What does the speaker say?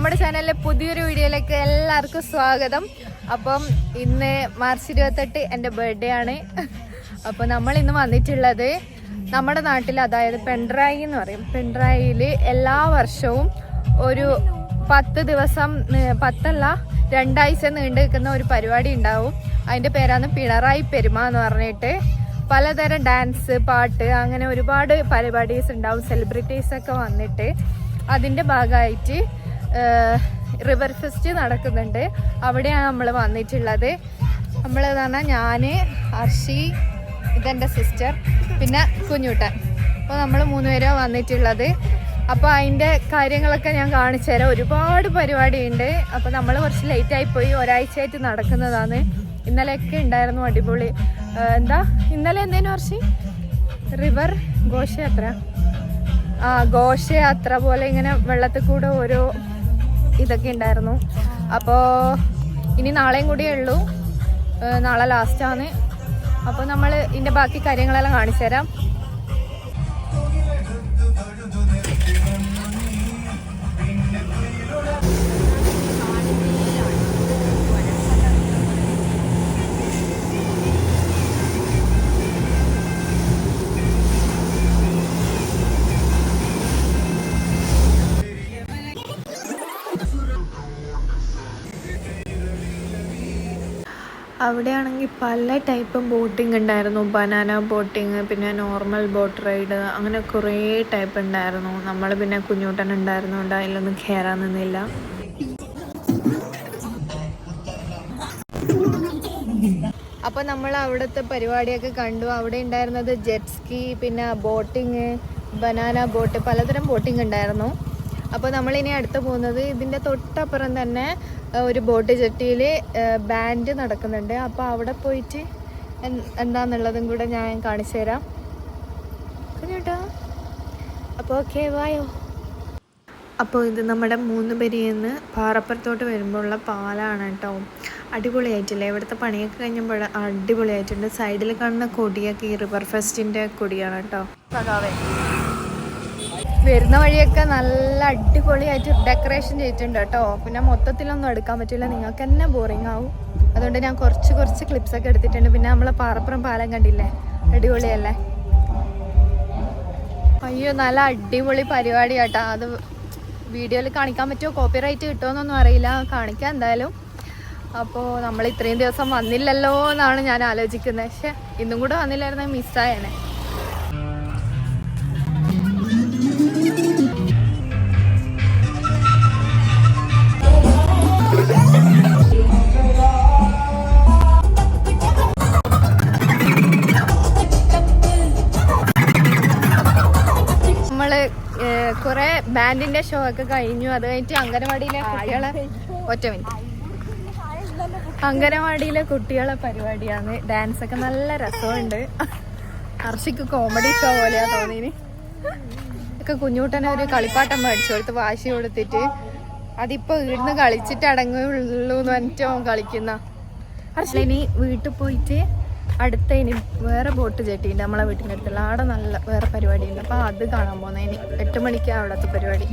നമ്മുടെ ചാനലിലെ പുതിയൊരു വീഡിയോയിലേക്ക് എല്ലാവർക്കും സ്വാഗതം. അപ്പം ഇന്ന് മാർച്ച് ഇരുപത്തെട്ട് എന്റെ ബർത്ത്ഡേ ആണ്. അപ്പോൾ നമ്മൾ ഇന്ന് വന്നിട്ടുള്ളത് നമ്മുടെ നാട്ടിൽ അതായത് പെൺറായി എന്ന് പറയും. പെൺറായിൽ എല്ലാ വർഷവും ഒരു പത്ത് ദിവസം പത്തല്ല രണ്ടാഴ്ച നീണ്ടു നിൽക്കുന്ന ഒരു പരിപാടി ഉണ്ടാവും. അതിന്റെ പേരാണ് പിണറായി പെരുമ എന്ന് പറഞ്ഞിട്ട്. പലതരം ഡാൻസ് പാട്ട് അങ്ങനെ ഒരുപാട് പരിപാടീസ് ഉണ്ടാവും. സെലിബ്രിറ്റീസൊക്കെ വന്നിട്ട് അതിന്റെ ഭാഗമായിട്ട് റിവർ ഫെസ്റ്റ് നടക്കുന്നുണ്ട്. അവിടെയാണ് നമ്മൾ വന്നിട്ടുള്ളത്. നമ്മൾ എന്ന് പറഞ്ഞാൽ ഞാൻ അർഷി ഇതെന്റെ സിസ്റ്റർ പിന്നെ കുഞ്ഞുട്ടൻ. അപ്പോൾ നമ്മൾ മൂന്നുപേരാണ് വന്നിട്ടുള്ളത്. അപ്പോൾ അതിന്റെ കാര്യങ്ങളൊക്കെ ഞാൻ കാണിച്ചു തരാം. ഒരുപാട് പരിപാടിയുണ്ട്. അപ്പോൾ നമ്മൾ കുറച്ച് ലേറ്റായി പോയി. ഒരാഴ്ചയായിട്ട് നടക്കുന്നതാണ്. ഇന്നലെയൊക്കെ ഉണ്ടായിരുന്നു അടിപൊളി. എന്താ? ഇന്നലെ എന്തേനു കുറച്ച് റിവർ ഘോഷയാത്ര. ആ ഘോഷയാത്ര പോലെ ഇങ്ങനെ വെള്ളത്തിൽ കൂടെ ഓരോ ഇതൊക്കെ ഉണ്ടായിരുന്നു. അപ്പോൾ ഇനി നാളെയും കൂടിയേ ഉള്ളൂ. നാളെ ലാസ്റ്റാണ് അപ്പോൾ നമ്മൾ ഇതിന്റെ ബാക്കി കാര്യങ്ങളെല്ലാം കാണിച്ചു തരാം അവിടെയാണെങ്കിൽ പല ടൈപ്പ് ബോട്ടിംഗ് ഉണ്ടായിരുന്നു. ബനാന ബോട്ടിങ് പിന്നെ നോർമൽ ബോട്ട് റൈഡ് അങ്ങനെ കുറേ ടൈപ്പ് ഉണ്ടായിരുന്നു. നമ്മൾ പിന്നെ കുഞ്ഞൂട്ടൻ ഉണ്ടായിരുന്നുകൊണ്ട് അതിലൊന്നും കയറാൻ നിന്നില്ല. അപ്പോൾ നമ്മൾ അവിടുത്തെ പരിപാടിയൊക്കെ കണ്ടു. അവിടെ ഉണ്ടായിരുന്നത് ജെറ്റ് സ്കി പിന്നെ ബോട്ടിങ് ബനാന ബോട്ട് പലതരം ബോട്ടിംഗ് ഉണ്ടായിരുന്നു. അപ്പോൾ നമ്മളിനി അടുത്ത് പോകുന്നത് ഇതിന്റെ തൊട്ടപ്പുറം തന്നെ ഒരു ബോട്ട് ജെട്ടിയിൽ ബാൻഡ് നടക്കുന്നുണ്ട്. അപ്പോൾ അവിടെ പോയിട്ട് എന്താണെന്നുള്ളതും കൂടെ ഞാൻ കാണിച്ചു തരാം. കേട്ടോ അപ്പോൾ ഓക്കെ വായോ അപ്പോൾ ഇത് നമ്മുടെ മൂന്ന് പെരിയെന്ന് പാറപ്പുറത്തോട്ട് വരുമ്പോൾ ഉള്ള പാലാണ് കേട്ടോ. അടിപൊളിയായിട്ടില്ലേ? ഇവിടുത്തെ പണിയൊക്കെ കഴിഞ്ഞപ്പോൾ അടിപൊളിയായിട്ടുണ്ട്. സൈഡിൽ കാണുന്ന കൊടിയൊക്കെ ഈ റിവർ ഫെസ്റ്റിന്റെ കൊടിയാണ് കേട്ടോ. വരുന്ന വഴിയൊക്കെ നല്ല അടിപൊളിയായിട്ട് ഡെക്കറേഷൻ ചെയ്തിട്ടുണ്ട് കേട്ടോ. പിന്നെ മൊത്തത്തിലൊന്നും എടുക്കാൻ പറ്റില്ല. നിങ്ങൾക്ക് തന്നെ ബോറിംഗ് ആവും. അതുകൊണ്ട് ഞാൻ കുറച്ച് കുറച്ച് ക്ലിപ്സ് ഒക്കെ എടുത്തിട്ടുണ്ട്. പിന്നെ നമ്മളെ പാറപ്പുറം പാലം കണ്ടില്ലേ? അടിപൊളിയല്ലേ? അയ്യോ നല്ല അടിപൊളി പരിപാടി കേട്ടോ. അത് വീഡിയോയിൽ കാണിക്കാൻ പറ്റുമോ? കോപ്പിറൈറ്റ് കിട്ടുമോന്നൊന്നും അറിയില്ല. കാണിക്കാം എന്തായാലും. അപ്പോൾ നമ്മൾ ഇത്രയും ദിവസം വന്നില്ലല്ലോ എന്നാണ് ഞാൻ ആലോചിക്കുന്നത്. പക്ഷെ ഇന്നും കൂടെ വന്നില്ലായിരുന്നെങ്കിൽ മിസ്സായേനെ കുറെ ബാൻഡിന്റെ ഷോ ഒക്കെ കഴിഞ്ഞു. അത് കഴിഞ്ഞിട്ട് അംഗനവാടിയിലെ കുട്ടികളെ ഒറ്റ മിനിറ്റ്. അംഗനവാടിയിലെ കുട്ടികളെ പരിപാടിയാണ്. ഡാൻസ് ഒക്കെ നല്ല രസമുണ്ട്. ഹർഷിക്ക് കോമഡി ഷോ പോലെയാ തോന്നിന്. ഒക്കെ കുഞ്ഞൂട്ടനെ ഒരു കളിപ്പാട്ടം മേടിച്ചു കൊടുത്ത് വാശി കൊടുത്തിട്ട്. അതിപ്പോ ഇവിടുന്ന് കളിച്ചിട്ട് അടങ്ങുള്ളൂ എന്ന് പറഞ്ഞിട്ട് കളിക്കുന്ന ഹർഷിനി വീട്ടിൽ പോയിട്ട് അടുത്ത ഇനി വേറെ ബോട്ട് ചെട്ടിയുണ്ട് നമ്മളെ വീട്ടിന്റെ അടുത്തുള്ള അവിടെ നല്ല വേറെ പരിപാടിയുണ്ട്. അപ്പോൾ അത് കാണാൻ പോകുന്നത് ഇനി. എട്ട് മണിക്കാണ് അവിടുത്തെ പരിപാടി.